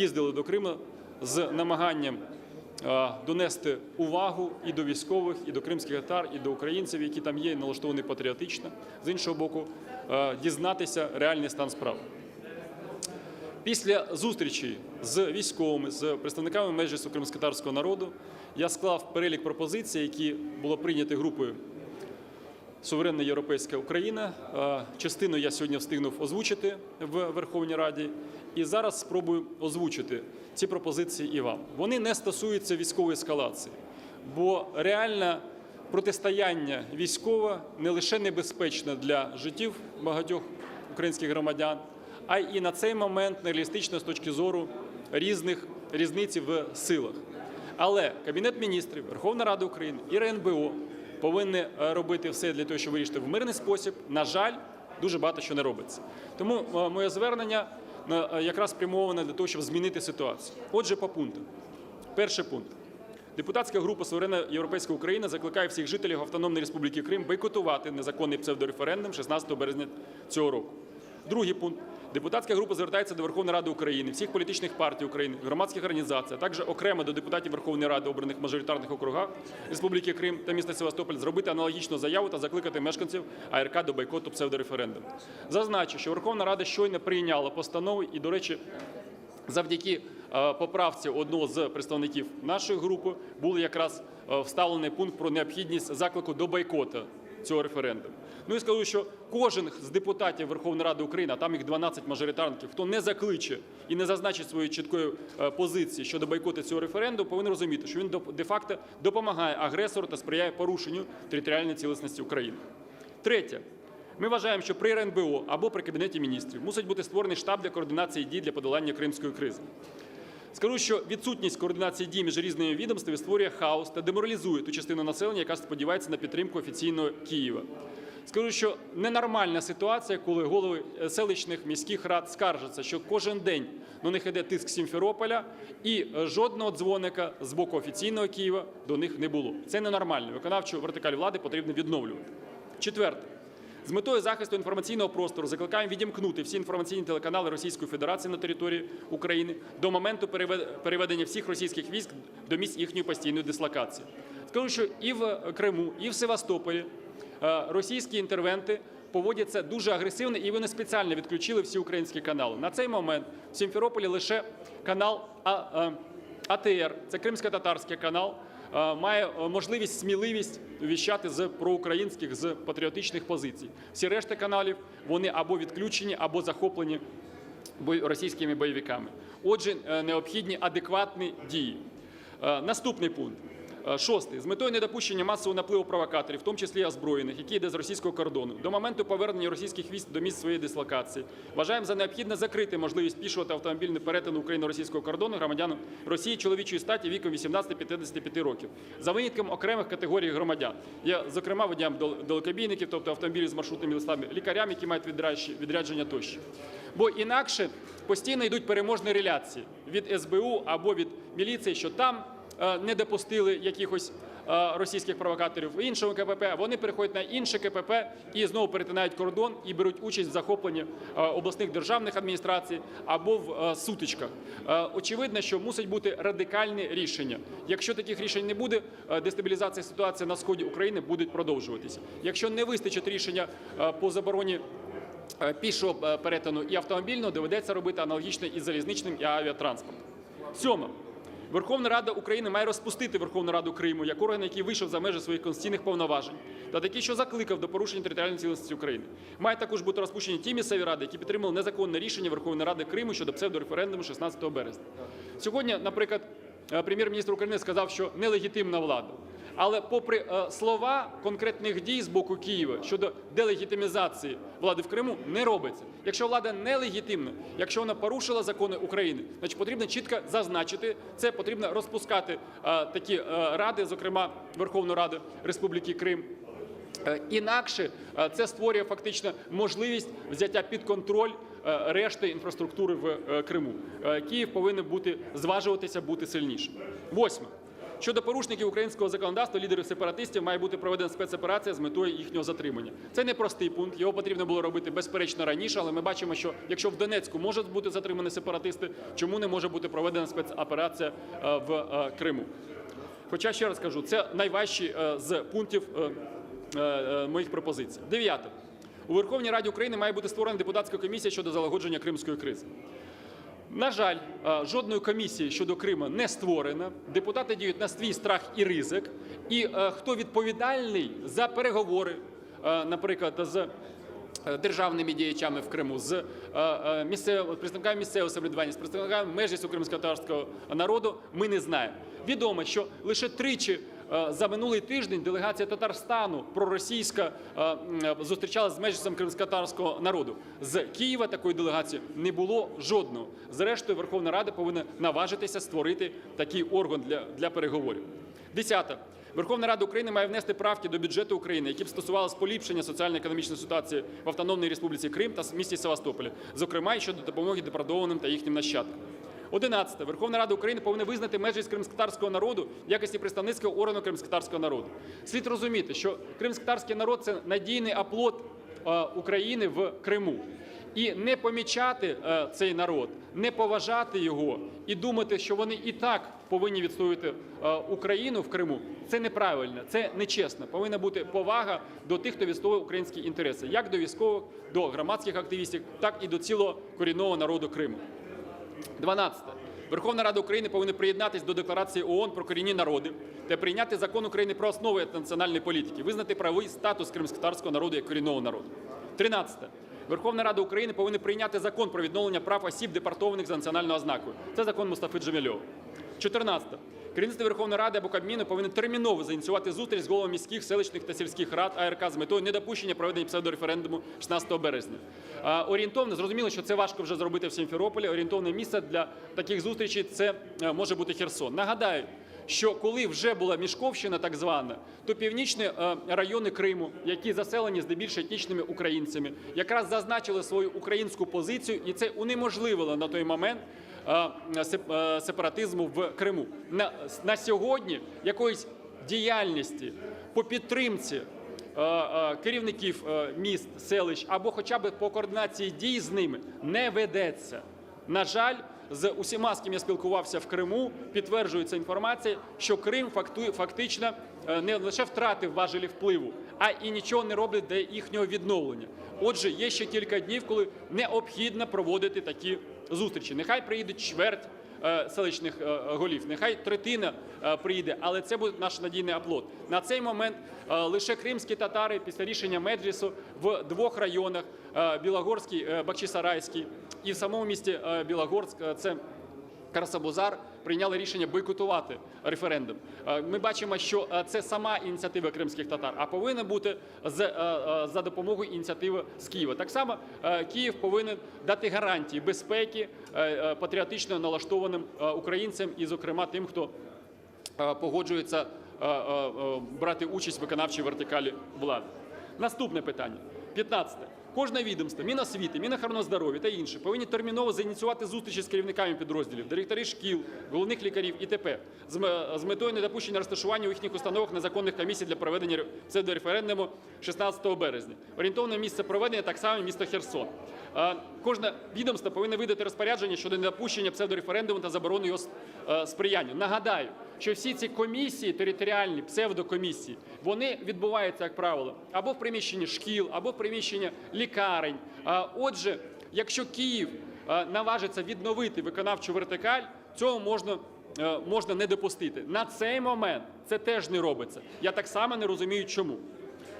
їздили до Криму з намаганням е, донести увагу і до військових, і до кримських татар, і до українців, які там є, налаштовані патріотично. З іншого боку, е, дізнатися реальний стан справ. Після зустрічі з військовими, з представниками Меджлісу кримськотарського народу, я склав перелік пропозицій, які було прийняті групою Суверенна Європейська Україна. Е, Частину я сьогодні встигнув озвучити в Верховній Раді, і зараз спробую озвучити ці пропозиції і вам. Вони не стосуються військової ескалації, бо реальне протистояння військове не лише небезпечне для життів багатьох українських громадян, а й і на цей момент нереалістично з точки зору різних різниці в силах. Але Кабінет міністрів, Верховна Рада України і РНБО повинні е, робити все для того, щоб вирішити в мирний спосіб. На жаль, дуже багато що не робиться. Тому е, моє звернення якраз спрямована для того, щоб змінити ситуацію. Отже, по пунктам. Перший пункт. Депутатська група Суверенна Європейська Україна закликає всіх жителів Автономної Республіки Крим бойкотувати незаконний псевдореферендум 16 березня цього року. Другий пункт. Депутатська група звертається до Верховної Ради України, всіх політичних партій України, громадських організацій, а також окремо до депутатів Верховної Ради, обраних мажоритарних округах Республіки Крим та міста Севастополь, зробити аналогічну заяву та закликати мешканців АРК до бойкоту псевдореферендуму. Зазначу, що Верховна Рада щойно прийняла постанову і, до речі, завдяки е, поправці одного з представників нашої групи був якраз е, вставлений пункт про необхідність заклику до бойкоту цього референдуму. Ну і скажу, що кожен з депутатів Верховної Ради України, а там їх 12 мажоритарників, хто не закличе і не зазначить своєї чіткої е, позиції щодо бойкоту цього референдуму, повинен розуміти, що він де-факто допомагає агресору та сприяє порушенню територіальної цілісності України. Третє. Ми вважаємо, що при РНБО або при Кабінеті міністрів мусить бути створений штаб для координації дій для подолання кримської кризи. Скажу, що відсутність координації дій між різними відомствами створює хаос та деморалізує ту частину населення, яка сподівається на підтримку офіційного Києва. Скажу, що ненормальна ситуація, коли голови е, селищних міських рад скаржаться, що кожен день на них йде тиск Сімферополя, і е, жодного дзвоника з боку офіційного Києва до них не було. Це ненормально. Виконавчу вертикаль влади потрібно відновлювати. Четверте. З метою захисту інформаційного простору закликаємо відімкнути всі інформаційні телеканали Російської Федерації на території України до моменту перевед- переведення всіх російських військ до місць їхньої постійної дислокації. Скажу, що і в Криму, і в Севастополі е, російські інтервенти поводяться дуже агресивно, і вони спеціально відключили всі українські канали. На цей момент в Сімферополі лише канал е, АТР, це кримсько-татарський канал, має е, можливість, сміливість віщати з проукраїнських, з патріотичних позицій. Всі решта каналів вони або відключені, або захоплені російськими бойовиками. Отже, е, необхідні адекватні дії. Е, Наступний пункт. Е, Шостий. З метою недопущення масового напливу провокаторів, в тому числі озброєних, які йде з російського кордону, до моменту повернення російських військ до місць своєї дислокації, вважаємо за необхідне закрити можливість пішого та автомобільного перетину україно-російського кордону громадянам Росії чоловічої статі віком 18-55 років, за винятком окремих категорій громадян. Я, зокрема, водіям дал- далекобійників, тобто автомобілів з маршрутними листами, лікарям, які мають відрядження- тощо. Бо інакше постійно йдуть переможні реляції від СБУ або від міліції, що там не допустили якихось е, російських провокаторів в іншому КПП. Вони переходять на інше КПП і знову перетинають кордон і беруть участь в захопленні е, обласних державних адміністрацій або в е, сутичках. Е, Очевидно, що мусить бути радикальне рішення. Якщо таких рішень не буде, е, дестабілізація ситуації на сході України буде продовжуватися. Якщо не вистачить рішення е, по забороні е, пішого е, перетину і автомобільного, доведеться робити аналогічно і залізничним, і авіатранспортом. Сьоме. Верховна Рада України має розпустити Верховну Раду Криму як орган, який вийшов за межі своїх конституційних повноважень, та такий, що закликав до порушення територіальної цілісності України. Має також бути розпущені ті місцеві ради, які підтримали незаконне рішення Верховної Ради Криму щодо псевдореферендуму 16 березня. Сьогодні, наприклад, е, прем'єр-міністр України сказав, що нелегітимна влада. Але попри е, слова конкретних дій з боку Києва щодо делегітимізації влади в Криму не робиться. Якщо влада нелегітимна, якщо вона порушила закони України, значить потрібно чітко зазначити це. Потрібно розпускати е, такі е, ради, зокрема Верховну Раду Республіки Крим. Інакше це створює фактично можливість взяття під контроль решти інфраструктури в Криму. Київ повинен бути зважуватися, бути сильнішим. Восьме. Щодо порушників українського законодавства, лідерів сепаратистів має бути проведена спецоперація з метою їхнього затримання. Це не простий пункт. Його потрібно було робити безперечно раніше, але ми бачимо, що якщо в Донецьку можуть бути затримані сепаратисти, чому не може бути проведена спецоперація е, в е, Криму? Хоча ще раз кажу, це найважчі е, з пунктів моїх пропозицій. Дев'яте. У Верховній Раді України має бути створена депутатська комісія щодо залагодження кримської кризи. На жаль, е, жодної комісії щодо Криму не створено. Депутати діють на свій страх і ризик. І е, хто відповідальний за переговори, е, наприклад, з державними діячами в Криму, з місцевого представниками місцевого самоврядування, з представниками межлісу кримськотарського народу, ми не знаємо. Відомо, що лише тричі за минулий тиждень делегація Татарстану проросійська е, зустрічалася з межлісом кримськотарського народу. З Києва такої делегації не було жодного. Зрештою, Верховна Рада повинна наважитися створити такий орган для, для переговорів. Десяте. Верховна Рада України має внести правки до бюджету України, які б стосувалися поліпшення соціально-економічної ситуації в Автономній Республіці Крим та місті Севастополі, зокрема і щодо допомоги депортованим та їхнім нащадкам. 11. Верховна Рада України повинна визнати межі кримськотарського народу в якості представницького органу кримськотарського народу. Слід розуміти, що кримськотарський народ це надійний оплот е, України в Криму. І не помічати е, цей народ, не поважати його і думати, що вони і так повинні відстоювати е, Україну в Криму, це неправильно, це нечесно. Повинна бути повага до тих, хто відстоює українські інтереси, як до військових, до громадських активістів, так і до цілого корінного народу Криму. 12. Верховна Рада України повинна приєднатися до декларації ООН про корінні народи та прийняти закон України про основи національної політики, визнати правовий статус кримськотарського народу як корінного народу. 13. Верховна Рада України повинна прийняти закон про відновлення прав осіб, депортованих за національною ознакою. Це закон Мустафи Джемільова. 14. Керівництво Верховної Ради або Кабміну повинно терміново зініціювати зустріч з головами міських, селищних та сільських рад АРК з метою недопущення проведення псевдореферендуму 16 березня. Орієнтовно зрозуміло, що це важко вже зробити в Сімферополі. Орієнтовне місце для таких зустрічей це е, може бути Херсон. Нагадаю, що коли вже була Мішковщина, так звана, то північні е, райони Криму, які заселені здебільшого етнічними українцями, якраз зазначили свою українську позицію, і це унеможливило на той момент сепаратизму в Криму. На, на сьогодні якоїсь діяльності по підтримці е, е, керівників е, міст, селищ або хоча б по координації дій з ними не ведеться. На жаль, з усіма, з ким я спілкувався в Криму, підтверджується інформація, що Крим фактично е, не лише втратив важелі впливу, а і нічого не робить для їхнього відновлення. Отже, є ще кілька днів, коли необхідно проводити такі зустрічі. Нехай приїде чверть е, селищних е, голів, нехай третина е, приїде, але це буде наш надійний оплот. На цей момент лише кримські татари після рішення Меджлісу в двох районах Білогорський, Бахчисарайський і в самому місті Білогорськ це Карасабузар прийняли рішення бойкотувати референдум. Е, Ми бачимо, що е, це сама ініціатива кримських татар, а повинна бути е, за допомогою ініціативи з Києва. Так само Київ повинен дати гарантії безпеки патріотично налаштованим українцям і, зокрема, тим, хто погоджується брати участь в виконавчій вертикалі влади. Наступне питання. 15. Кожне відомство, Міносвіти, Мінохорони здоров'я та інші повинні терміново зініціювати зустрічі з керівниками підрозділів, директорів шкіл, головних лікарів і т.п. з метою недопущення розташування у їхніх установах незаконних комісій для проведення псевдореферендуму 16 березня. Орієнтовне місце проведення так само місто Херсон. Кожне відомство повинно видати розпорядження щодо недопущення псевдореферендуму та заборони його е, сприяння. Нагадаю, що всі ці комісії, територіальні псевдокомісії, вони відбуваються, як правило, або в приміщенні шкіл, або в приміщенні лікарень. Отже, якщо Київ наважиться відновити виконавчу вертикаль, цього можна. е, Можна не допустити на цей момент. Це теж не робиться. Я так само не розумію, чому.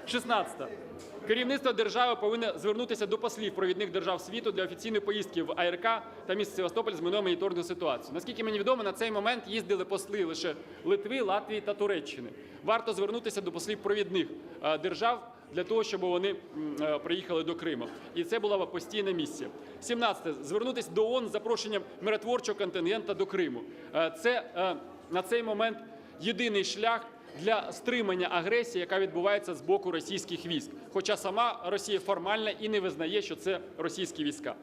16. Керівництво держави повинно звернутися до послів провідних держав світу для офіційної поїздки в АРК та місто Севастополь з метою моніторингу ситуації. Наскільки мені відомо, на цей момент їздили посли лише Литви, Латвії та Туреччини. Варто звернутися до послів провідних е, держав для того, щоб вони е, приїхали до Криму. І це була постійна місія. 17. Звернутися до ООН з запрошенням миротворчого контингента до Криму. Е, Це на цей момент єдиний шлях для стримання агресії, яка відбувається з боку російських військ. Хоча сама Росія формально і не визнає, що це російські війська.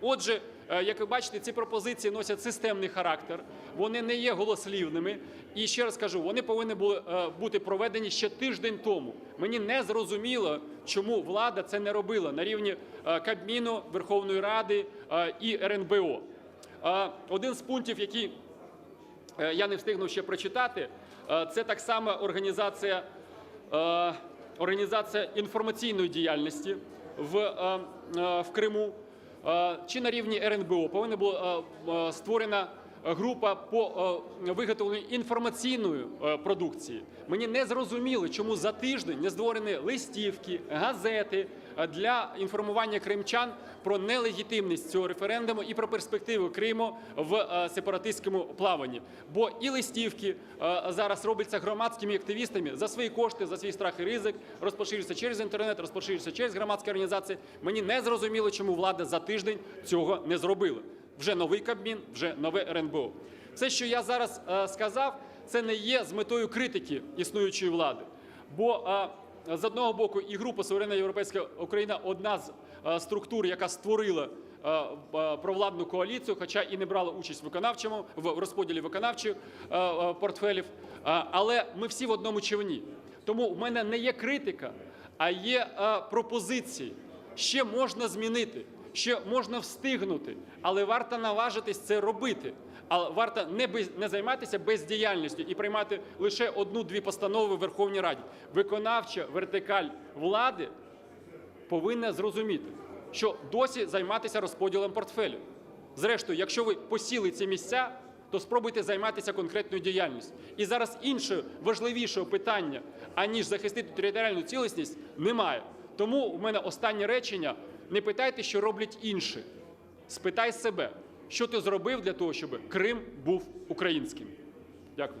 Отже, Е, Як ви бачите, ці пропозиції носять системний характер, вони не є голослівними. І ще раз кажу, вони повинні були е, бути проведені ще тиждень тому. Мені не зрозуміло, чому влада це не робила на рівні е, Кабміну, Верховної Ради і РНБО. Один з пунктів, який я не встигнув ще прочитати, це так само організація, е, організація інформаційної діяльності в, е, е, в Криму. Е, Чи на рівні РНБО повинна була е, е, створена група по е, виготовленню інформаційної е, продукції. Мені не зрозуміло, чому за тиждень не створені листівки, газети е, для інформування кримчан про нелегітимність цього референдуму і про перспективи Криму в е, сепаратистському плаванні. Бо і листівки е, зараз робляться громадськими активістами за свої кошти, за свій страх і ризик, розпоширюються через інтернет, розпоширюються через громадські організації. Мені не зрозуміло, чому влада за тиждень цього не зробила. Вже новий Кабмін, вже нове РНБО. Все, що я зараз е, сказав, це не є з метою критики існуючої влади. Бо з одного боку і група Суверенна Європейська Україна одна з е, структур, яка створила е, е, провладну коаліцію, хоча і не брала участь в виконавчому в розподілі виконавчих портфелів. Але ми всі в одному човні. Тому в мене не є критика, а є пропозиції. Ще можна змінити, ще можна встигнути, але варто наважитись це робити. Але варто не без не займатися бездіяльністю і приймати лише одну-дві постанови в Верховній Раді. Виконавча вертикаль влади повинна зрозуміти, що досі займатися розподілом портфелю. Зрештою, якщо ви посіли ці місця, то спробуйте займатися конкретною діяльністю. І зараз іншого важливішого питання, аніж захистити територіальну цілісність, немає. Тому в мене останнє речення: не питайте, що роблять інші. Спитай себе, що ти зробив для того, щоб Крим був українським. Дякую.